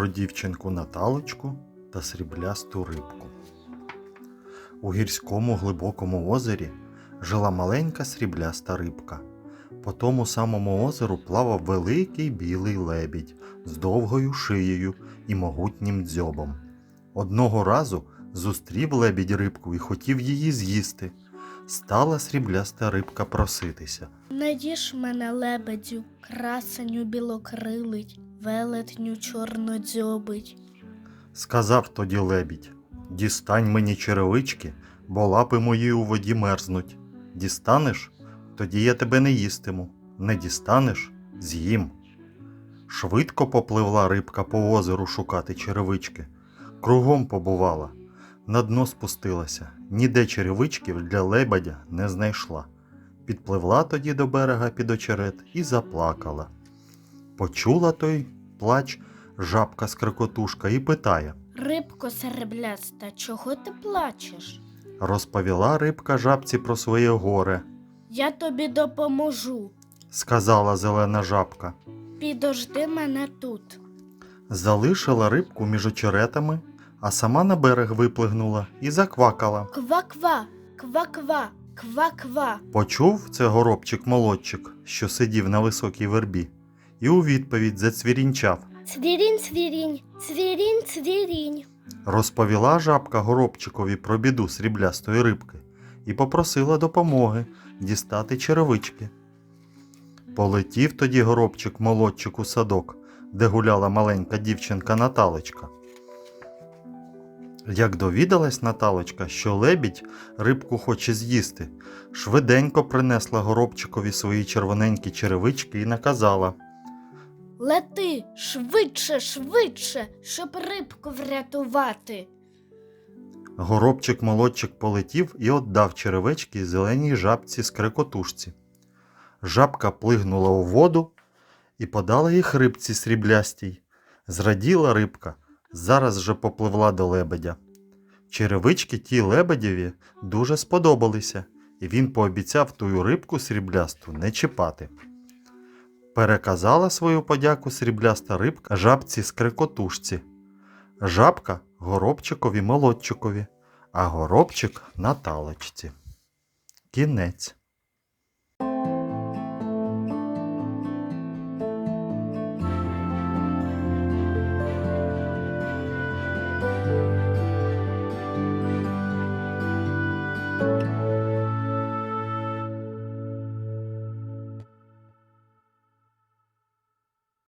про дівчинку Наталочку та сріблясту рибку. У гірському глибокому озері жила маленька срібляста рибка. По тому самому озеру плавав великий білий лебідь з довгою шиєю і могутнім дзьобом. Одного разу зустрів лебідь рибку і хотів її з'їсти. Стала срібляста рибка проситися. Не їж мене лебедю, красеню білокрилить, велетню чорнодзьобить. Сказав тоді лебідь: Дістань мені черевички, бо лапи мої у воді мерзнуть. Дістанеш, тоді я тебе не їстиму. Не дістанеш з'їм. Швидко попливла рибка по озеру шукати черевички. Кругом побувала. На дно спустилася, ніде черевичків для лебедя не знайшла. Підпливла тоді до берега під очерет і заплакала. Почула той плач жабка скрикотушка і питає. Рибко серебляста, чого ти плачеш? Розповіла рибка жабці про своє горе, Я тобі допоможу. сказала зелена жабка. Підожди мене тут. Залишила рибку між очеретами, а сама на берег виплигнула і заквакала. Ква-ква, ква-ква, ква-ква. Почув це горобчик молодчик, що сидів на високій вербі, і у відповідь зацвірінчав. Цвірінь, цвірінь, цвірінь, цвірінь. Розповіла жабка горобчикові про біду сріблястої рибки і попросила допомоги дістати черевички. Полетів тоді горобчик молодчик у садок, де гуляла маленька дівчинка Наталочка. Як довідалась Наталочка, що лебідь рибку хоче з'їсти, швиденько принесла горобчикові свої червоненькі черевички і наказала Лети швидше, швидше, щоб рибку врятувати. Горобчик молодчик полетів і отдав черевички зеленій жабці скрекотушці. Жабка плигнула у воду і подала їх рибці сріблястій. Зраділа рибка, зараз же попливла до лебедя. Черевички ті лебедєві дуже сподобалися, і він пообіцяв тую рибку сріблясту не чіпати. Переказала свою подяку срібляста рибка жабці скрекотушці. Жабка горобчикові молодчикові, а горобчик Наталочці. Кінець.